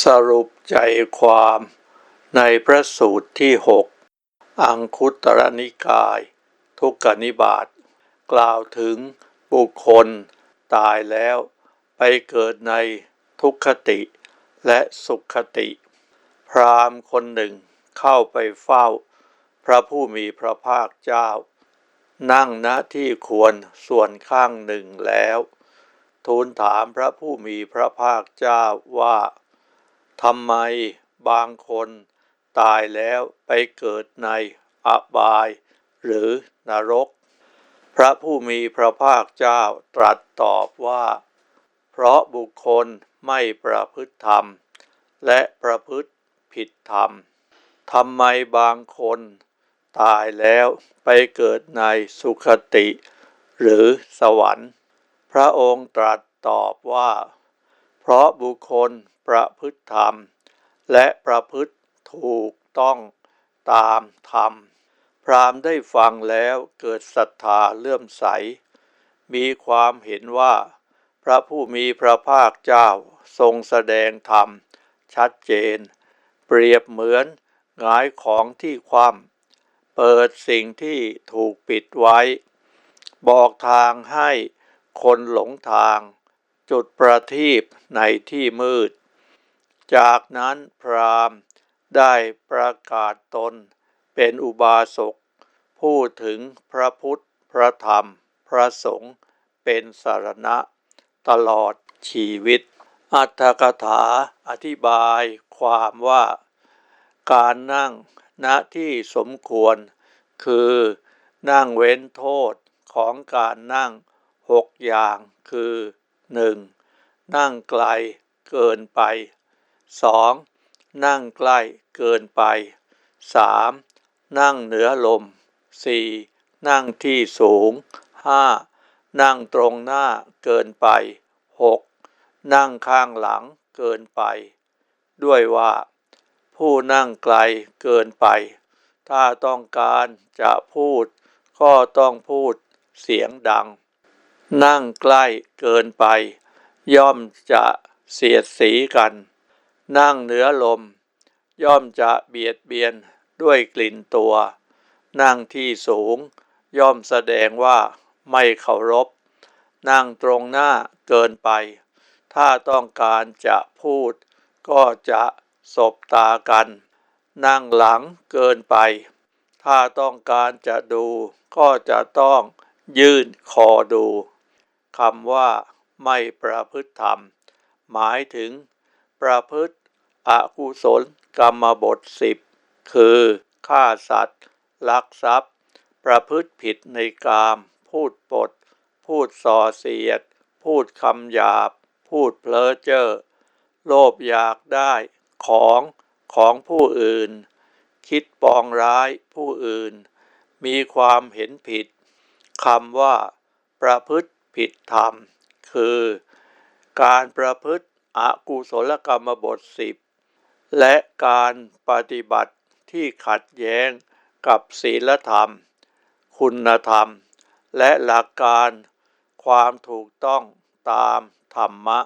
สรุปใจความในพระสูตรที่หกอังคุตรนิกาย ทุกกนิบาตกล่าวถึงบุคคลตายแล้วไปเกิดในทุกขติและสุขติ พราหมณ์คนหนึ่งเข้าไปเฝ้า พระผู้มีพระภาคเจ้า นั่งณที่ควรส่วนข้างหนึ่งแล้ว ทูลถามพระผู้มีพระภาคเจ้าว่า ทำไมบางคนตายแล้วไปเกิดในอบาย หรือนรก พระผู้มีพระภาคเจ้าตรัสตอบว่า เพราะบุคคลไม่ประพฤติธรรม และประพฤติผิดธรรมทำไมบางคนตายแล้วไปเกิดในสุขติ หรือสวรรค์ พระองค์ตรัสตอบว่า เพราะบุคคลประพฤติธรรม และประพฤติถูกต้องตามธรรม พรามได้ฟังแล้วเกิดศรัทธาเลื่อมใส มีความเห็นว่า พระผู้มีพระภาคเจ้าทรงแสดงธรรม ชัดเจน เปรียบเหมือนหงายของที่คว่ำเปิดสิ่งที่ถูกปิดไว้ บอกทางให้คนหลงทาง จุดประทีปในที่มืด จากนั้นพราหมณ์ได้ประกาศตนเป็นอุบาสกพูดถึงพระพุทธ พระธรรม พระสงฆ์เป็นสารณะ ตลอดชีวิต อัตถกถาอธิบายความว่า การนั่งณที่สมควร คือนั่งเว้นโทษของการนั่งหกอย่างคือ 1. นั่งไกลเกินไป 2. นั่งใกล้เกินไป 3. นั่งเหนือลม 4. นั่งที่สูง 5. นั่งตรงหน้าเกินไป 6. นั่งข้างหลังเกินไป ด้วยว่า ผู้นั่งไกลเกินไป ถ้าต้องการจะพูด ก็ต้องพูดเสียงดัง นั่งใกล้เกินไป ย่อมจะเสียดสีกัน นั่งเหนือลม ย่อมจะเบียดเบียนด้วยกลิ่นตัว นั่งที่สูง ย่อมแสดงว่าไม่เคารพ นั่งตรงหน้าเกินไป ถ้าต้องการจะพูด ก็จะสบตากัน นั่งหลังเกินไป ถ้าต้องการจะดู ก็จะต้องยื่นคอดู คำว่าไม่ประพฤติธรรม หมายถึง ประพฤติอกุศลกรรมบทสิบคือฆ่าสัตว์ ลักทรัพย์ ประพฤติผิดในกาม พูดปด พูดส่อเสียด พูดคำหยาบ พูดเพ้อเจ้อโลภอยากได้ของของผู้อื่น คิดปองร้ายผู้อื่น มีความเห็นผิดคำว่า ประพฤติ ผิดธรรม คือ การประพฤติอกุศลกรรมบทสิบและการปฏิบัติที่ขัดแย้งกับศีลธรรม คุณธรรม และหลักการความถูกต้องตามธรรมะ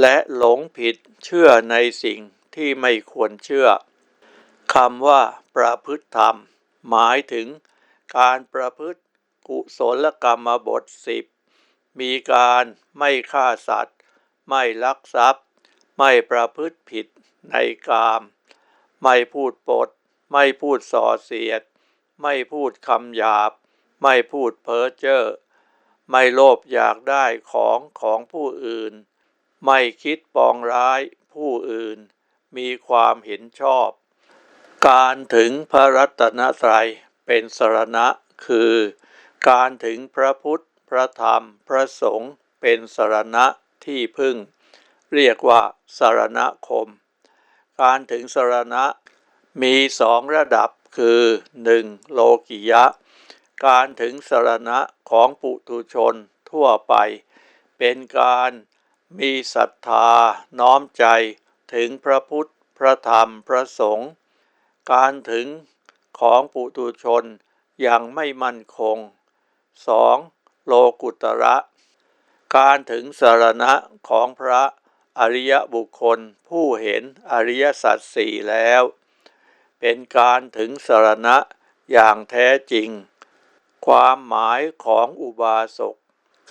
และหลงผิดเชื่อในสิ่งที่ไม่ควรเชื่อคำว่า ประพฤติธรรม หมายถึงการประพฤติกุศลกรรมบทสิบ มีการไม่ฆ่าสัตว์ ไม่ลักทรัพย์ ไม่ประพฤติผิดในกาม ไม่พูดปด ไม่พูดส่อเสียด ไม่พูดคำหยาบ ไม่พูดเพ้อเจ้อไม่โลภอยากได้ของของผู้อื่น ไม่คิดปองร้ายผู้อื่น มีความเห็นชอบ การถึงพระรัตนตรัยเป็นสรณะคือ การถึงพระพุทธ พระธรรม พระสงฆ์เป็นสารณะที่พึ่ง เรียกว่าสารณคม การถึงสารณะมีสองระดับคือ 1. โลกิยะ การถึงสารณะของปุถุชนทั่วไป เป็นการมีศรัทธาน้อมใจถึงพระพุทธ พระธรรม พระสงฆ์ การถึงของปุถุชนยังไม่มั่นคง 2. โลกุตระ การถึงสารณะของพระอริยบุคคลผู้เห็นอริยสัจสี่แล้ว เป็นการถึงสารณะอย่างแท้จริง ความหมายของอุบาสก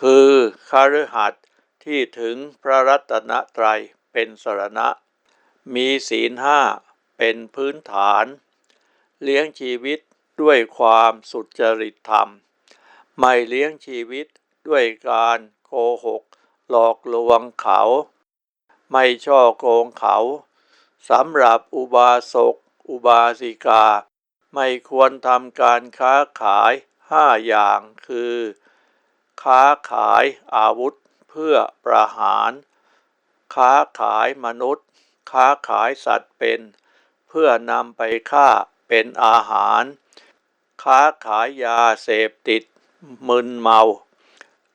คือคฤหัสที่ถึงพระรัตนตรัยเป็นสารณะ มีศีลห้าเป็นพื้นฐาน เลี้ยงชีวิตด้วยความสุจริตธรรม ไม่เลี้ยงชีวิตด้วยการโกหก หลอกลวงเขา ไม่ช่อโกงเขาสำหรับอุบาสก อุบาสิกา ไม่ควรทำการค้าขายห้าอย่างคือ ค้าขายอาวุธเพื่อประหาร ค้าขายมนุษย์ ค้าขายสัตว์เป็น เพื่อนำไปฆ่าเป็นอาหาร ค้าขายยาเสพติด มึนเมา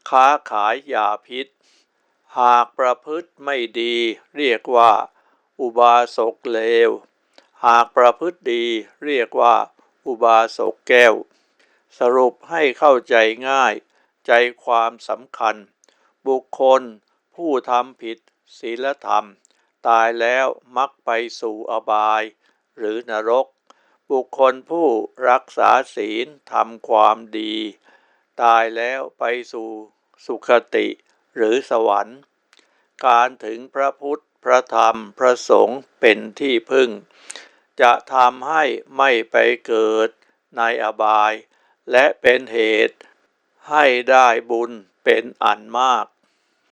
ค้าขายยาพิษ หากประพฤติไม่ดีเรียกว่า อุบาสกเลว หากประพฤติดีเรียกว่า อุบาสกแก้ว สรุปให้เข้าใจง่าย ใจความสำคัญ บุคคลผู้ทำผิดศีลธรรม ตายแล้วมักไปสู่อบาย หรือนรก บุคคลผู้รักษาศีลทำความดี ตายแล้วไปสู่สุคติหรือสวรรค์ การถึงพระพุทธ พระธรรม พระสงฆ์เป็นที่พึ่ง จะทำให้ไม่ไปเกิดในอบาย และเป็นเหตุให้ได้บุญเป็นอันมาก